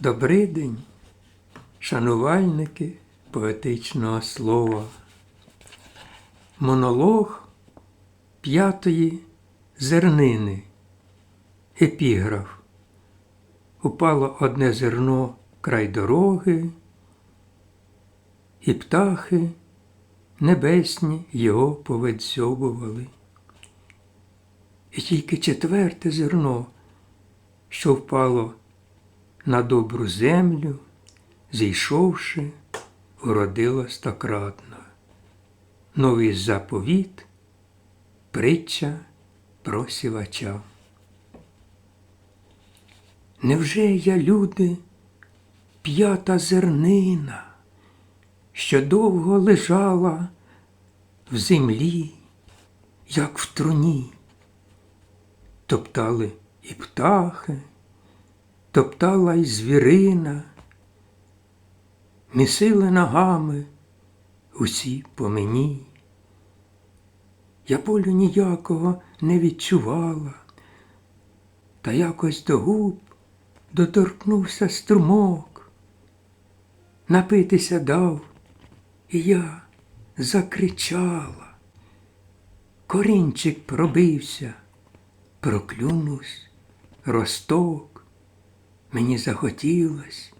Добрий день, шанувальники поетичного слова. Монолог п'ятої зернини. Епіграф. Упало одне зерно край дороги, і птахи небесні його поведзьобували. І тільки четверте зерно, що впало на добру землю, зійшовши, уродило стократно. Новий заповіт, притча про сівача. Невже я, люди, п'ята зернина, що довго лежала в землі, як в труні? Топтали і птахи, топтала й звірина, місили ногами усі по мені. Я болю ніякого не відчувала, та якось до губ доторкнувся струмок. Напитися дав, і я закричала. Корінчик пробився, проклюнувся росток. Мені захотілось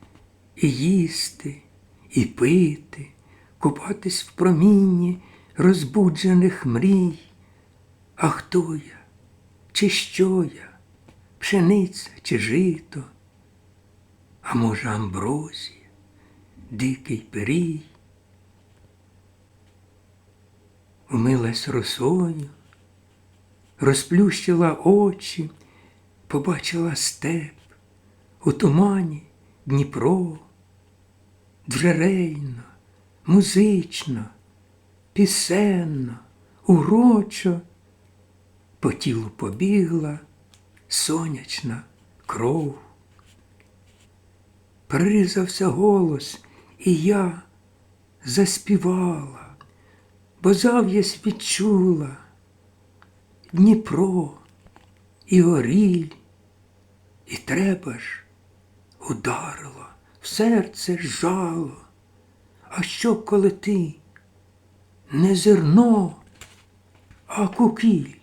і їсти, і пити, купатись в промінні розбуджених мрій. А хто я? Чи що я? Пшениця чи жито? А може, амброзія, дикий пирій? Умилась росою, розплющила очі, побачила степ, у тумані Дніпро, джерельно, музично, пісенно, урочо, по тілу побігла сонячна кров. Прирізався голос, і я заспівала, бо зав'ясь відчула Дніпро і оріль, і треба ж ударило, в серце жало. А що, коли ти не зерно, а кукіль?